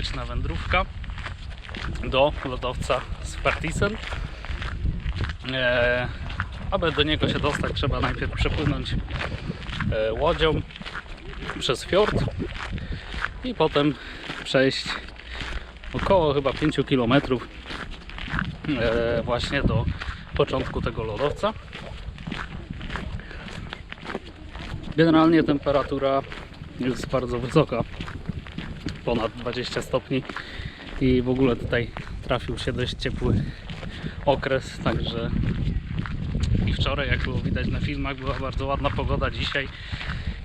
arktyczna wędrówka do lodowca Spartisen. E, aby do niego się dostać, trzeba najpierw przepłynąć e, łodzią przez fiord i potem przejść około chyba 5 km e, właśnie do początku tego lodowca. Generalnie temperatura jest bardzo wysoka, ponad 20 stopni i w ogóle tutaj trafił się dość ciepły okres, także i wczoraj, jak było widać na filmach, była bardzo ładna pogoda. Dzisiaj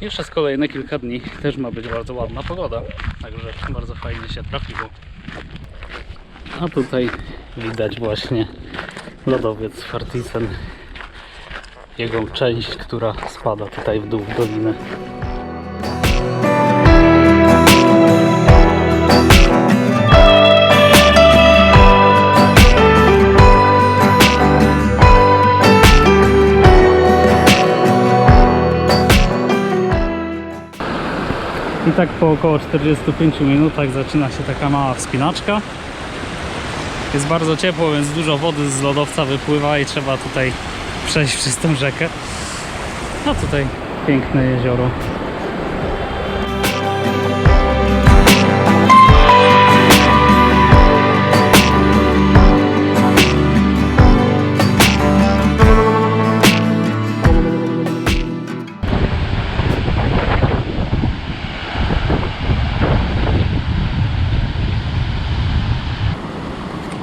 i przez kolejne kilka dni też ma być bardzo ładna pogoda, także bardzo fajnie się trafiło. A tutaj widać właśnie lodowiec Fartisen, jego część, która spada tutaj w dół w dolinę. Tak po około 45 minutach zaczyna się taka mała wspinaczka. Jest bardzo ciepło, więc dużo wody z lodowca wypływa i trzeba tutaj przejść przez tą rzekę. A tutaj piękne jezioro.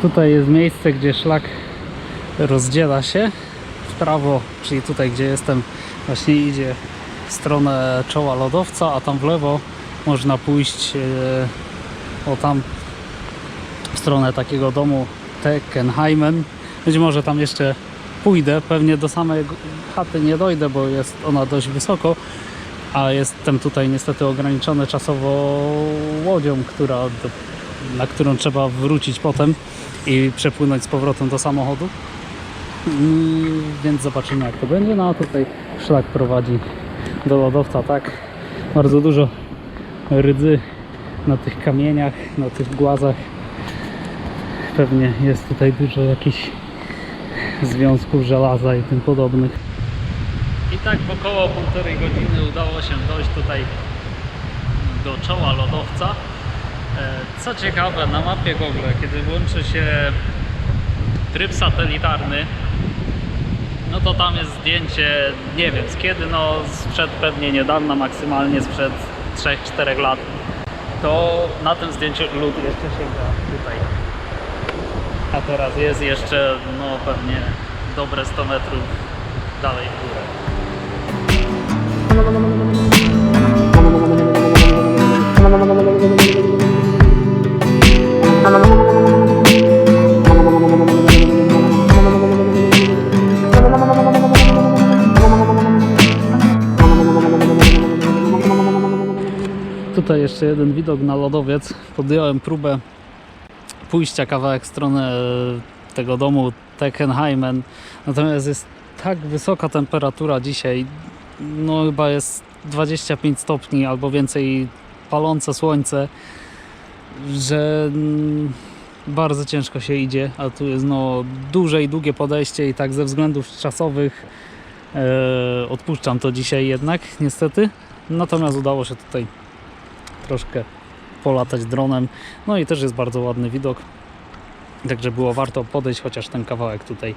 Tutaj jest miejsce, gdzie szlak rozdziela się w prawo, czyli tutaj, gdzie jestem, właśnie idzie w stronę czoła lodowca, a tam w lewo można pójść e, o tam w stronę takiego domu Teckenheimen. Być może tam jeszcze pójdę, pewnie do samej chaty nie dojdę, bo jest ona dość wysoko, a jestem tutaj niestety ograniczony czasowo łodzią, która na którą trzeba wrócić potem i przepłynąć z powrotem do samochodu. Więc zobaczymy jak to będzie. No a tutaj szlak prowadzi do lodowca, tak? Bardzo dużo rydzy na tych kamieniach, na tych głazach. Pewnie jest tutaj dużo jakichś związków żelaza i tym podobnych. I tak w około półtorej godziny udało się dojść tutaj do czoła lodowca. E, Co ciekawe, na mapie Google, kiedy włączy się tryb satelitarny, no to tam jest zdjęcie, nie wiem z kiedy, no sprzed pewnie niedawna, maksymalnie sprzed 3-4 lat. To na tym zdjęciu lód jeszcze sięga tutaj. A teraz jest jeszcze, no pewnie dobre 100 metrów dalej w górę. Tutaj jeszcze jeden widok na lodowiec. Podjąłem próbę pójścia kawałek w stronę tego domu Teckenheimen. Natomiast jest tak wysoka temperatura dzisiaj. No chyba jest 25 stopni albo więcej palące słońce, że bardzo ciężko się idzie, a tu jest no duże i długie podejście i tak ze względów czasowych e, odpuszczam to dzisiaj jednak niestety. Natomiast udało się tutaj troszkę polatać dronem. No i też jest bardzo ładny widok. Także było warto podejść chociaż ten kawałek tutaj.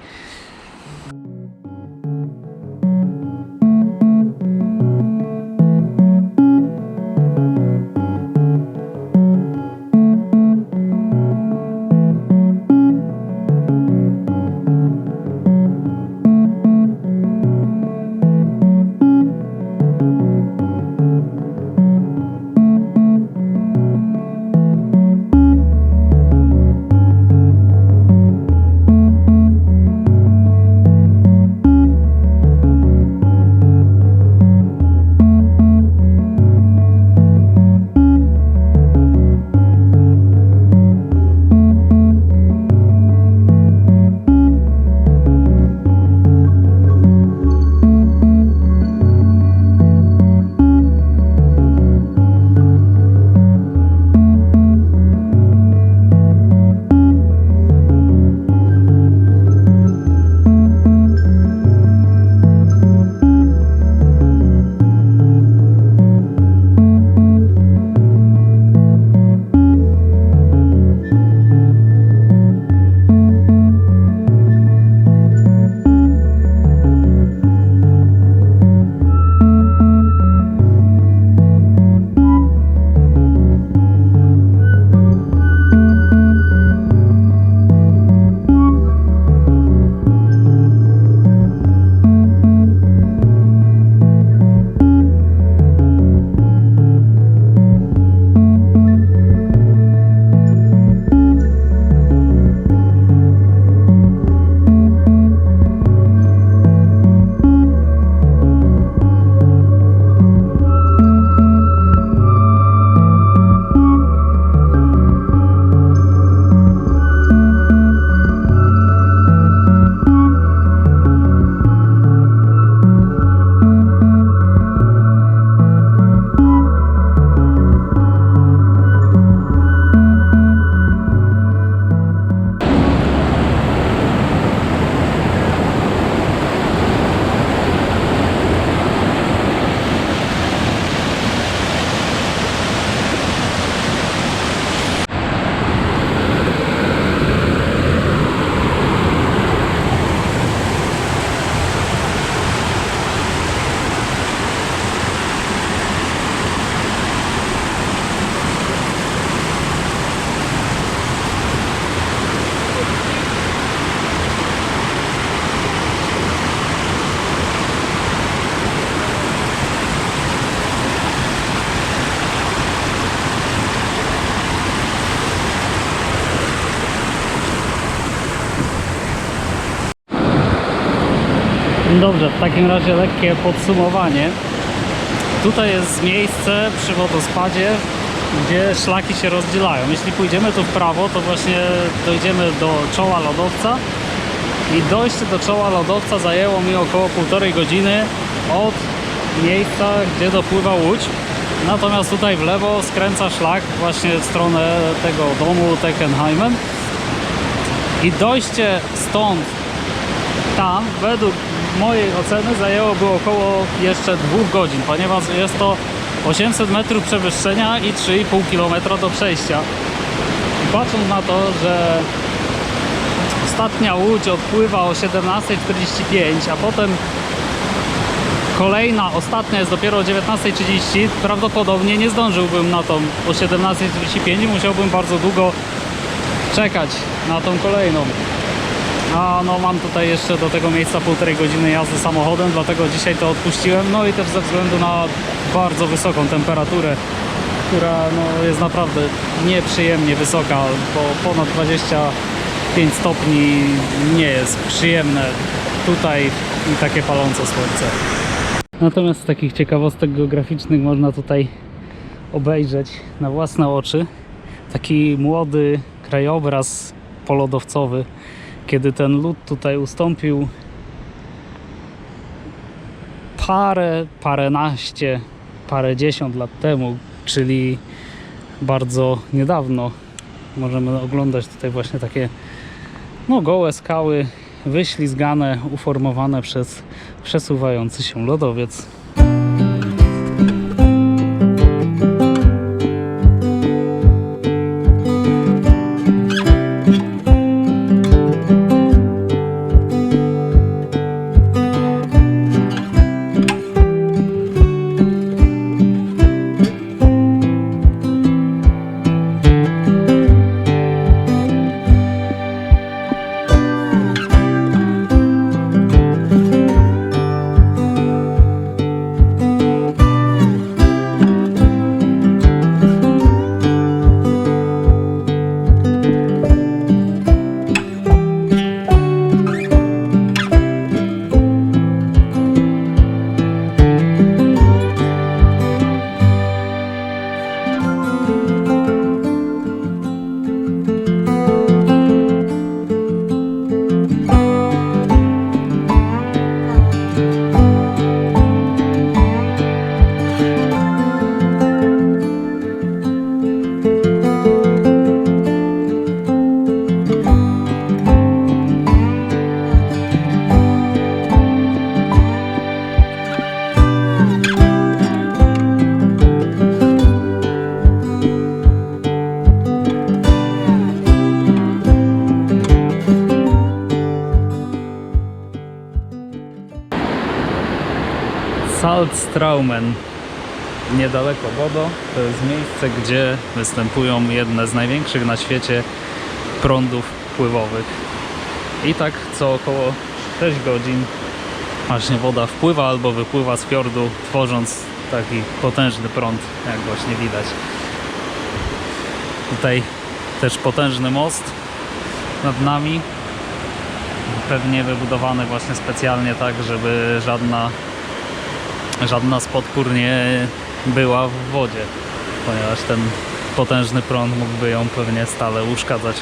Dobrze, w takim razie lekkie podsumowanie. Tutaj jest miejsce przy wodospadzie, gdzie szlaki się rozdzielają. Jeśli pójdziemy tu w prawo, to właśnie dojdziemy do czoła lodowca i dojście do czoła lodowca zajęło mi około półtorej godziny od miejsca, gdzie dopływa łódź. Natomiast tutaj w lewo skręca szlak właśnie w stronę tego domu Teckenheimen. I dojście stąd tam według mojej oceny zajęłoby około jeszcze dwóch godzin, ponieważ jest to 800 metrów przewyższenia i 3,5 km do przejścia. I patrząc na to, że ostatnia łódź odpływa o 17.45, a potem kolejna, ostatnia jest dopiero o 19.30, prawdopodobnie nie zdążyłbym na tą o 17.45 i musiałbym bardzo długo czekać na tą kolejną. A no mam tutaj jeszcze do tego miejsca półtorej godziny jazdy samochodem, dlatego dzisiaj to odpuściłem. No i też ze względu na bardzo wysoką temperaturę, która no, jest naprawdę nieprzyjemnie wysoka, bo ponad 25 stopni nie jest przyjemne tutaj i takie palące słońce. Natomiast z takich ciekawostek geograficznych można tutaj obejrzeć na własne oczy taki młody krajobraz polodowcowy, kiedy ten lód tutaj ustąpił parę, paręnaście, parędziesiąt lat temu, czyli bardzo niedawno. Możemy oglądać tutaj właśnie takie no, gołe skały, wyślizgane, uformowane przez przesuwający się lodowiec. Salzstraumen niedaleko Bodo. To jest miejsce, gdzie występują jedne z największych na świecie prądów pływowych. I tak co około 6 godzin właśnie woda wpływa albo wypływa z fiordu, tworząc taki potężny prąd, jak właśnie widać. Tutaj też potężny most nad nami. Pewnie wybudowany właśnie specjalnie tak, żeby żadna żadna z podpór nie była w wodzie, ponieważ ten potężny prąd mógłby ją pewnie stale uszkadzać.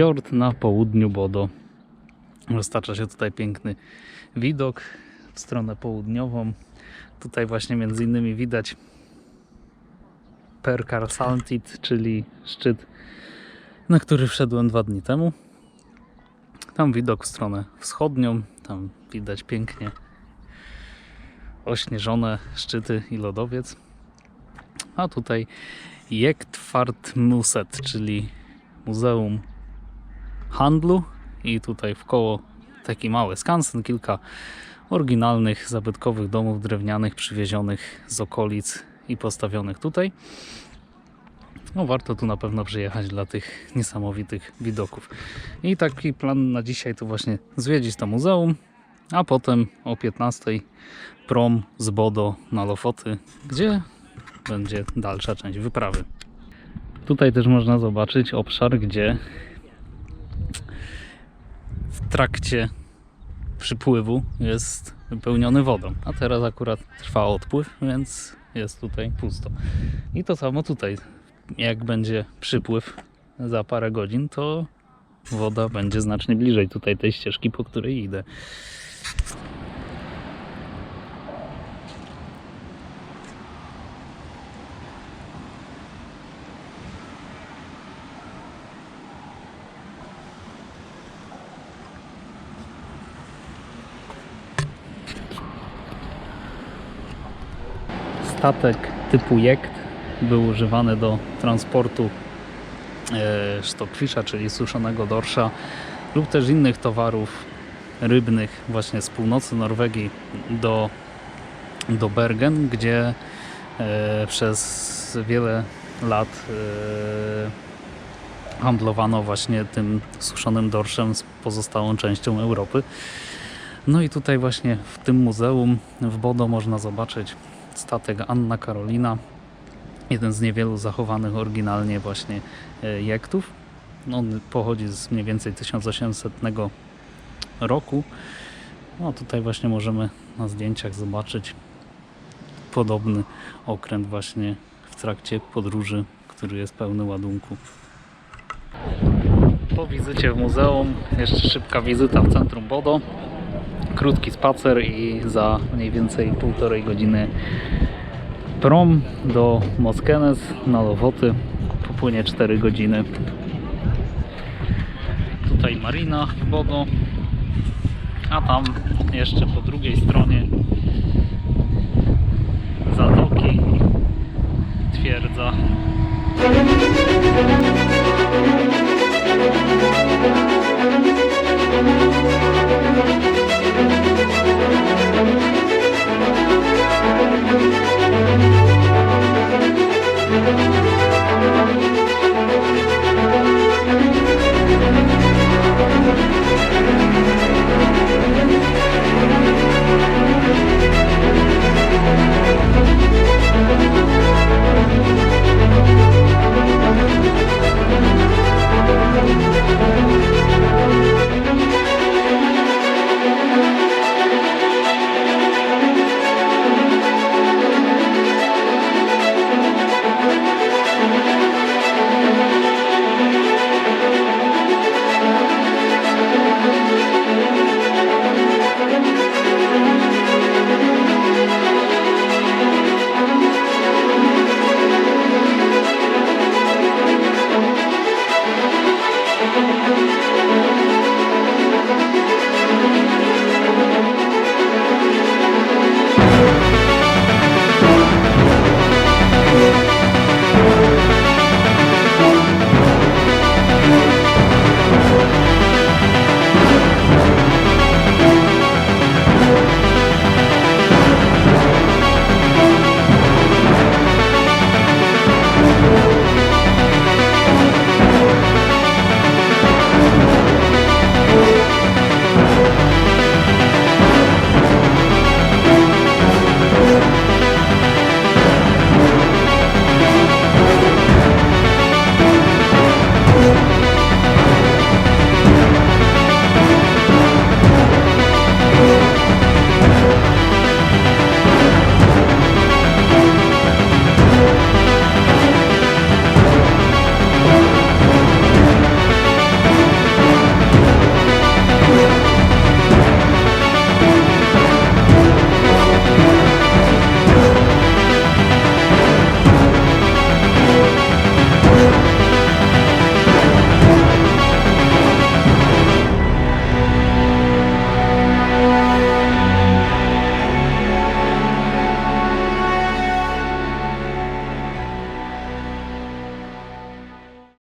Fiord na południu Bodo. Roztacza się tutaj piękny widok w stronę południową. Tutaj właśnie między innymi widać Perkar Saltit, czyli szczyt, na który wszedłem dwa dni temu. Tam widok w stronę wschodnią, tam widać pięknie ośnieżone szczyty i lodowiec. A tutaj Jektfart Muset, czyli Muzeum Handlu i tutaj w koło taki mały skansen, kilka oryginalnych, zabytkowych domów drewnianych przywiezionych z okolic i postawionych tutaj. No warto tu na pewno przyjechać dla tych niesamowitych widoków. I taki plan na dzisiaj to właśnie zwiedzić to muzeum, a potem o 15 prom z Bodo na Lofoty, gdzie będzie dalsza część wyprawy. Tutaj też można zobaczyć obszar, gdzie w trakcie przypływu jest wypełniony wodą, a teraz akurat trwa odpływ, więc jest tutaj pusto. I to samo tutaj, jak będzie przypływ za parę godzin, to woda będzie znacznie bliżej tutaj tej ścieżki, po której idę. Statek typu jekt był używany do transportu e, sztokfisza, czyli suszonego dorsza lub też innych towarów rybnych właśnie z północy Norwegii do, do Bergen, gdzie e, przez wiele lat e, handlowano właśnie tym suszonym dorszem z pozostałą częścią Europy. No i tutaj właśnie w tym muzeum w Bodo można zobaczyć statek Anna Karolina, jeden z niewielu zachowanych oryginalnie właśnie e, jektów. No, On pochodzi z mniej więcej 1800 roku. No tutaj właśnie możemy na zdjęciach zobaczyć podobny okręt właśnie w trakcie podróży, który jest pełny ładunku. Po wizycie w muzeum jeszcze szybka wizyta w centrum Bodo. Krótki spacer i za mniej więcej półtorej godziny prom do Moskenes na Lowoty. Popłynie 4 godziny. Tutaj marina Bodo. A tam jeszcze po drugiej stronie zatoki twierdza.